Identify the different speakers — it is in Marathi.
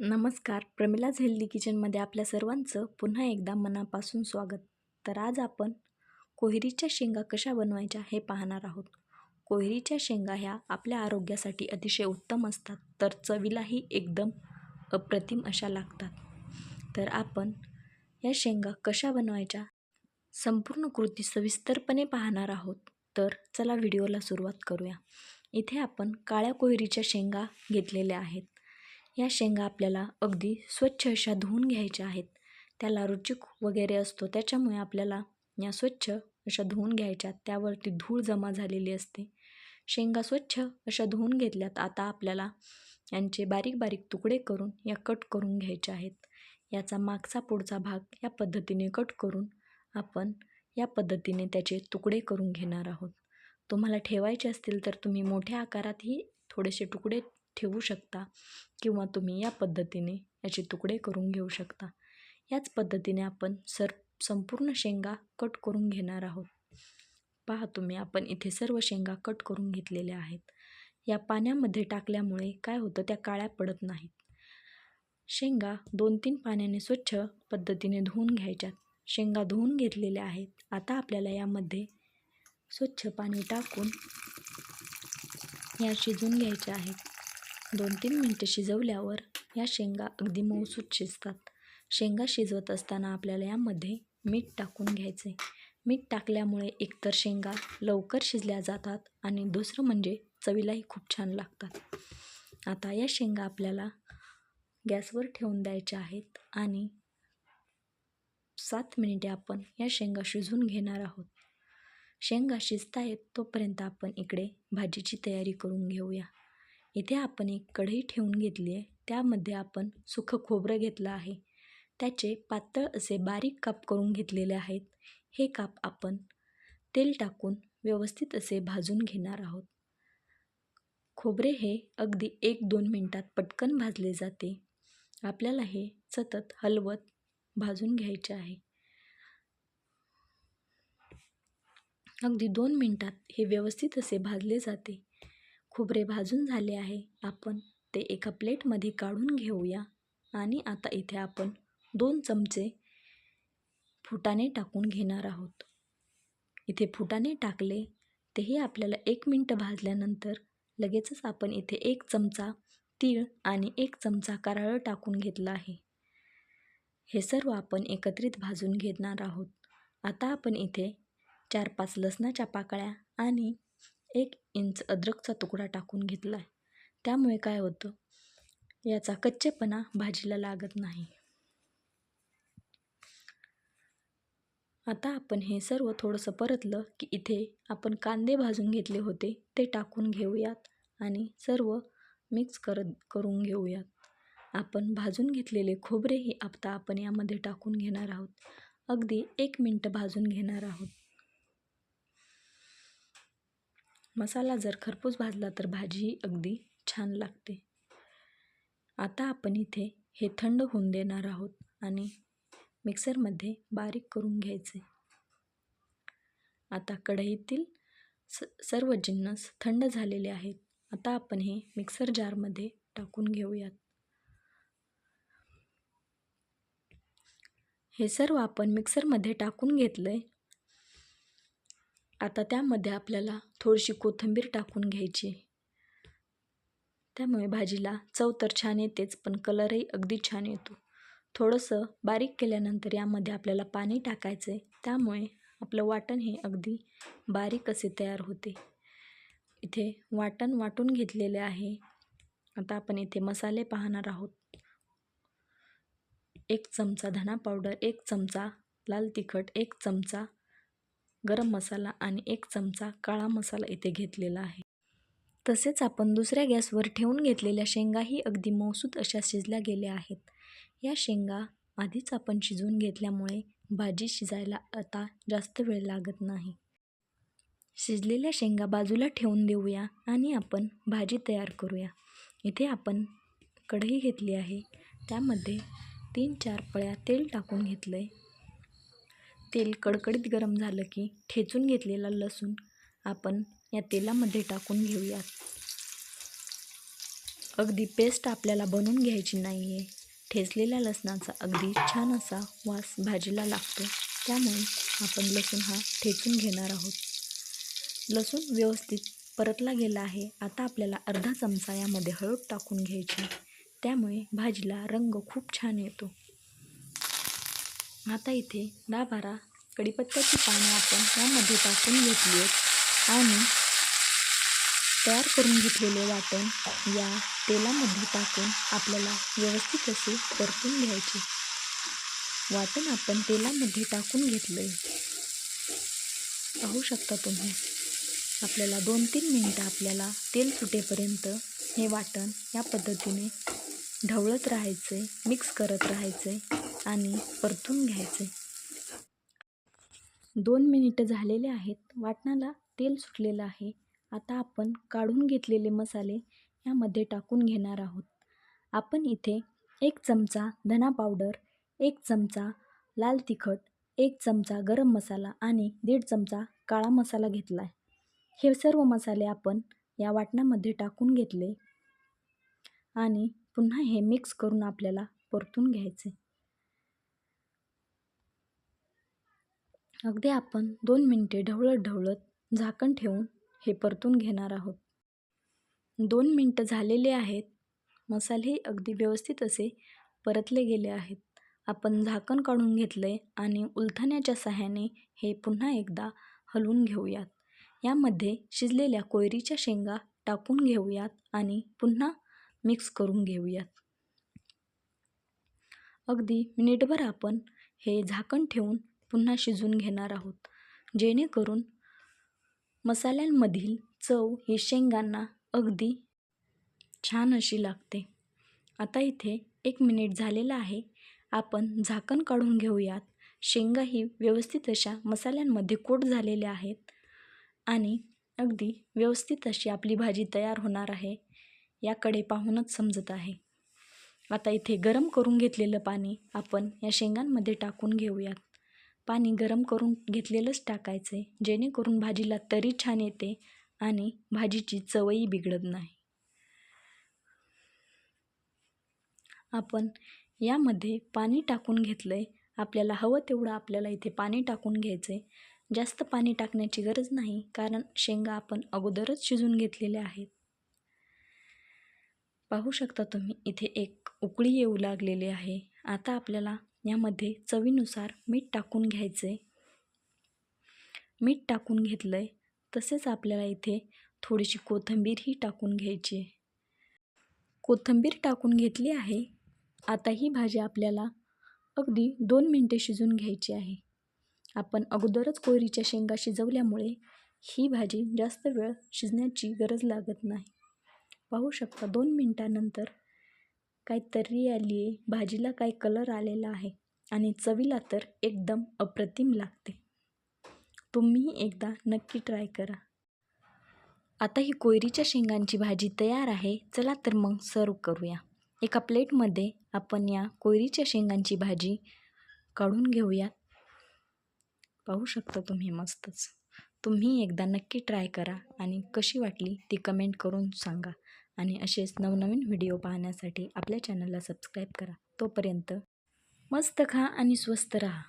Speaker 1: नमस्कार. प्रमिलाज हेल्दी किचनमध्ये आपल्या सर्वांचं पुन्हा एकदा मनापासून स्वागत. तर आज आपण कोहिरीच्या शेंगा कशा बनवायच्या हे पाहणार आहोत. कोहिरीच्या शेंगा ह्या आपल्या आरोग्यासाठी अतिशय उत्तम असतात तर चवीलाही एकदम अप्रतिम अशा लागतात. तर आपण या शेंगा कशा बनवायच्या संपूर्ण कृती सविस्तरपणे पाहणार आहोत. तर चला व्हिडिओला सुरुवात करूया. इथे आपण काळ्या कोहिरीच्या शेंगा घेतलेल्या आहेत. या शेंगा आपल्याला अगदी स्वच्छ अशा धुवून घ्यायच्या आहेत. त्याला रुचिक वगैरे असतो त्याच्यामुळे आपल्याला या स्वच्छ अशा धुवून घ्यायच्या त्यावरती धूळ जमा झालेली असते. शेंगा स्वच्छ अशा धुवून घेतल्यात आता आपल्याला यांचे बारीक बारीक तुकडे करून या कट करून घ्यायचे आहेत. याचा मागचा पुढचा भाग या पद्धतीने कट करून आपण या पद्धतीने त्याचे तुकडे करून घेणार आहोत. तुम्हाला ठेवायचे असतील तर तुम्ही मोठ्या आकारातही थोडेसे तुकडे ठेवू शकता किंवा तुम्ही या पद्धतीने याचे तुकडे करून घेऊ शकता. याच पद्धतीने आपण सर संपूर्ण शेंगा कट करून घेणार आहोत. पहा तुम्ही आपण इथे सर्व शेंगा कट करून घेतलेल्या आहेत. या पाण्यामध्ये टाकल्यामुळे काय होतं त्या काळ्या पडत नाहीत. शेंगा दोन तीन पाण्याने स्वच्छ पद्धतीने धुवून घ्यायच्यात. शेंगा धुवून घेतलेल्या आहेत. आता आपल्याला यामध्ये स्वच्छ पाणी टाकून या शिजून घ्यायच्या आहेत दोन तीन मिनटं शिजवल्यावर या शेंगा अगदी मऊसूत शिजतात. शेंगा शिजवत असताना आपल्याला यामध्ये मीठ टाकून घ्यायचे मीठ टाकल्यामुळे एकतर शेंगा लवकर शिजल्या जातात आणि दुसरं म्हणजे चवीलाही खूप छान लागतात. आता या शेंगा आपल्याला गॅसवर ठेवून द्यायच्या आहेत आणि सात मिनिटे आपण या शेंगा शिजवून घेणार आहोत. शेंगा शिजतायत तोपर्यंत आपण इकडे भाजीची तयारी करून घेऊया. इथे आपण एक कढई ठेवून घेतली आहे. त्यामध्ये आपण सुखं खोबरं घेतलं आहे. त्याचे पातळ असे बारीक काप करून घेतलेले आहेत. हे काप आपण तेल टाकून व्यवस्थित असे भाजून घेणार आहोत. खोबरे हे अगदी एक दोन मिनटात पटकन भाजले जाते. आपल्याला हे सतत हलवत भाजून घ्यायचे आहे. अगदी दोन मिनटात हे व्यवस्थित असे भाजले जाते. खोबरे भाजून झाले आहे. आपण ते एका प्लेटमध्ये काढून घेऊया. आणि आता इथे आपण दोन चमचे फुटाणे टाकून घेणार आहोत. इथे फुटाणे टाकले तेही आपल्याला एक मिनटं भाजल्यानंतर लगेचच आपण इथे एक चमचा तीळ आणि एक चमचा कारळं टाकून घेतला आहे. हे सर्व आपण एकत्रित भाजून घेणार आहोत. आता आपण इथे चार पाच लसणाच्या पाकळ्या आणि एक इंच अद्रकचा तुकडा टाकून घेतला आहे त्यामुळे काय होतं? याचा कच्चेपणा भाजीला लागत नाही. आता आपण हे सर्व थोडंसं परतलं की इथे आपण कांदे भाजून घेतले होते ते टाकून घेऊयात आणि सर्व मिक्स करत करून घेऊयात. आपण भाजून घेतलेले खोबरेही आता आपण यामध्ये टाकून घेणार आहोत. अगदी एक मिनटं भाजून घेणार आहोत. मसाला जर खरपूस भाजला तर भाजीही अगदी छान लागते. आता आपण इथे हे थंड होऊन देणार आहोत आणि मिक्सरमध्ये बारीक करून घ्यायचे. आता कढईतील स सर्व जिन्नस थंड झालेले आहेत. आता आपण हे मिक्सर जारमध्ये टाकून घेऊयात. हे सर्व आपण मिक्सरमध्ये टाकून घेतलं आहे आता त्यामध्ये आपल्याला थोडीशी कोथिंबीर टाकून घ्यायची. त्यामुळे भाजीला चव तर छान येतेच पण कलरही अगदी छान येतो. थोडंसं बारीक केल्यानंतर यामध्ये आपल्याला पाणी टाकायचं आहे त्यामुळे आपलं वाटण हे अगदी बारीक असे तयार होते. इथे वाटण वाटून घेतलेले आहे. आता आपण इथे मसाले पाहणार आहोत. एक चमचा धना पावडर एक चमचा लाल तिखट एक चमचा गरम मसाला आणि एक चमचा काळा मसाला इथे घेतलेला आहे. तसेच आपण दुसऱ्या गॅसवर ठेवून घेतलेल्या शेंगाही अगदी मौसूद अशा शिजल्या गेल्या आहेत. या शेंगा आधीच आपण शिजवून घेतल्यामुळे भाजी शिजायला आता जास्त वेळ लागत नाही. शिजलेल्या शेंगा बाजूला ठेवून देऊया आणि आपण भाजी तयार करूया. इथे आपण कढई घेतली आहे. त्यामध्ये तीन चार पळ्या तेल टाकून घेतलं आहे तेल कडकडीत गरम झालं की ठेचून घेतलेला लसूण आपण या तेलामध्ये टाकून घेऊयात. अगदी पेस्ट आपल्याला बनवून घ्यायची नाही आहे ठेचलेल्या लसणाचा अगदी छान असा वास भाजीला लागतो. त्यामुळे आपण लसूण हा ठेचून घेणार आहोत. लसूण व्यवस्थित परतला गेला आहे. आता आपल्याला अर्धा चमचा यामध्ये हळद टाकून घ्यायची. त्यामुळे भाजीला रंग खूप छान येतो. आता इथे दहा बारा कढीपत्त्याची पानं आपण यामध्ये टाकून घेतली आहेत. आणि तयार करून घेतलेले वाटण या तेलामध्ये टाकून आपल्याला व्यवस्थित असे परतून घ्यायचे. वाटण आपण तेलामध्ये टाकून घेतलं आहे पाहू शकता तुम्ही आपल्याला दोन तीन मिनटं आपल्याला तेल सुटेपर्यंत हे वाटण या पद्धतीने ढवळत राहायचं आहे मिक्स करत राहायचं आहे आणि परतून घ्यायचे. दोन मिनिटं झालेले आहेत. वाटणाला तेल सुटलेलं आहे. आता आपण काढून घेतलेले मसाले यामध्ये टाकून घेणार आहोत. आपण इथे एक चमचा धना पावडर एक चमचा लाल तिखट एक चमचा गरम मसाला आणि दीड चमचा काळा मसाला घेतला आहे. हे सर्व मसाले आपण या वाटणामध्ये टाकून घेतले आणि पुन्हा हे मिक्स करून आपल्याला परतून घ्यायचे. अगदी आपण दोन मिनटे ढवळत ढवळत झाकण ठेवून हे परतून घेणार आहोत. दोन मिनटं झालेले आहेत. मसाले अगदी व्यवस्थित असे परतले गेले आहेत. आपण झाकण काढून घेतलं आहे आणि उलथण्याच्या सहाय्याने हे पुन्हा एकदा हलवून घेऊयात. यामध्ये शिजलेल्या कोयरीच्या शेंगा टाकून घेऊयात आणि पुन्हा मिक्स करून घेऊयात. अगदी मिनिटभर आपण हे झाकण ठेवून पुन्हा शिजवून घेणार आहोत. जेणेकरून मसाल्यांमधील चव ही शेंगांना अगदी छान अशी लागते. आता इथे एक मिनिट झालेला आहे. आपण झाकण काढून घेऊयात. शेंगा ही व्यवस्थित अशा मसाल्यांमध्ये कोट झालेल्या आहेत आणि अगदी व्यवस्थित अशी आपली भाजी तयार होणार आहे. याकडे पाहूनच समजत आहे. आता इथे गरम करून घेतलेलं पाणी आपण या शेंगांमध्ये टाकून घेऊयात. पाणी गरम करून घेतलेलंच टाकायचं आहे जेणेकरून भाजीला तरी छान येते आणि भाजीची चवही बिघडत नाही. आपण यामध्ये पाणी टाकून घेतलं आहे आपल्याला हवं तेवढं आपल्याला इथे पाणी टाकून घ्यायचं आहे जास्त पाणी टाकण्याची गरज नाही कारण शेंगा आपण अगोदरच शिजून घेतलेल्या आहेत. पाहू शकता तुम्ही इथे एक उकळी येऊ लागलेली आहे. आता आपल्याला यामध्ये चवीनुसार मीठ टाकून घ्यायचे. मीठ टाकून घेतलं आहे तसेच आपल्याला इथे थोडीशी कोथिंबीरही टाकून घ्यायची. कोथिंबीर टाकून घेतली आहे. आता ही भाजी आपल्याला अगदी दोन मिनटे शिजून घ्यायची आहे. आपण अगोदरच कोयरीच्या शेंगा शिजवल्यामुळे ही भाजी जास्त वेळ शिजण्याची गरज लागत नाही. पाहू शकता दोन मिनटानंतर काय तर्री आली आहे. भाजीला काय कलर आलेला आहे? आणि चवीला तर एकदम अप्रतिम लागते. तुम्ही एकदा नक्की ट्राय करा. आता ही कोयरीच्या शेंगांची भाजी तयार आहे. चला तर मग सर्व करूया. एका प्लेटमध्ये आपण या कोयरीच्या शेंगांची भाजी काढून घेऊया. पाहू शकता तुम्ही मस्तच. तुम्ही एकदा नक्की ट्राय करा. आणि कशी वाटली ती कमेंट करून सांगा. आणि असेच नवनवीन व्हिडिओ पाहण्यासाठी आपल्या चॅनलला सबस्क्राईब करा. तोपर्यंत मस्त खा आणि स्वस्त राहा.